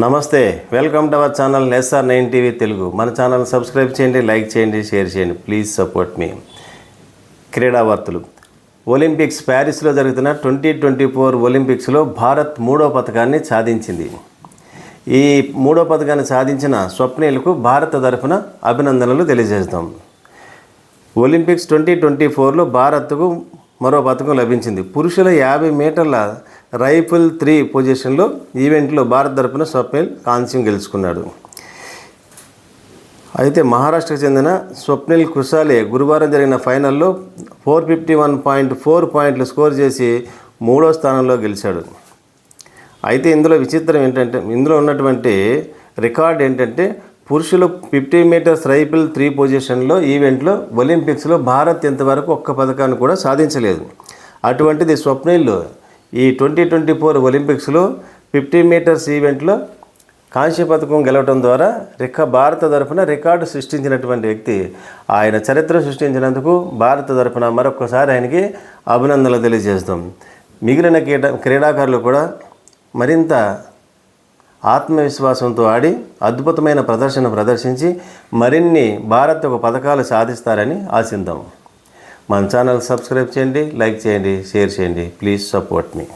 నమస్తే welcome to our channel SR nine TV Telugu మన channel subscribe చేయండి like చేయండి షేర్ చేయండి. ప్లీజ్ సపోర్ట్ మీ క్రీడా వార్తలు ఒలింపిక్స్ ప్యారిస్లో జరుగుతున్న ట్వంటీ ట్వంటీ ఫోర్ ఒలింపిక్స్లో భారత్ మూడో పథకాన్ని సాధించింది. ఈ మూడో పథకాన్ని సాధించిన స్వప్నిలకు భారత తరఫున అభినందనలు తెలియజేస్తాం. ఒలింపిక్స్ ట్వంటీ ట్వంటీ ఫోర్లో భారత్కు మరో పథకం లభించింది. పురుషుల యాభై మీటర్ల రైఫిల్ త్రీ పొజిషన్లో ఈవెంట్లో భారత్ తరపున స్వప్నిల్ కాంస్యం గెలుచుకున్నాడు. అయితే మహారాష్ట్రకు చెందిన స్వప్నిల్ కుషాలే గురువారం జరిగిన ఫైనల్లో four fifty one point four పాయింట్లు స్కోర్ చేసి మూడో స్థానంలో గెలిచాడు. అయితే ఇందులో విచిత్రం ఏంటంటే ఇందులో ఉన్నటువంటి రికార్డ్ ఏంటంటే పురుషులు ఫిఫ్టీ మీటర్స్ రైఫిల్ త్రీ పొజిషన్లో ఈవెంట్లో ఒలింపిక్స్లో భారత్ ఇంతవరకు ఒక్క పథకాన్ని కూడా సాధించలేదు. అటువంటిది స్వప్నిల్ ఈ ట్వంటీ ట్వంటీ ఫోర్ ఒలింపిక్స్లో ఫిఫ్టీ మీటర్స్ ఈవెంట్లో కాంస్య పథకం గెలవడం ద్వారా రిక భారత తరఫున రికార్డు సృష్టించినటువంటి వ్యక్తి. ఆయన చరిత్ర సృష్టించినందుకు భారత తరఫున మరొకసారి ఆయనకి అభినందనలు తెలియజేస్తాం. మిగిలిన క్రీడా క్రీడాకారులు కూడా మరింత ఆత్మవిశ్వాసంతో ఆడి అద్భుతమైన ప్రదర్శన ప్రదర్శించి మరిన్ని భారత్ ఒక పథకాలు సాధిస్తారని ఆశిద్దాం. మన ఛానల్ సబ్స్క్రైబ్ చేయండి లైక్ చేయండి షేర్ చేయండి. Please support me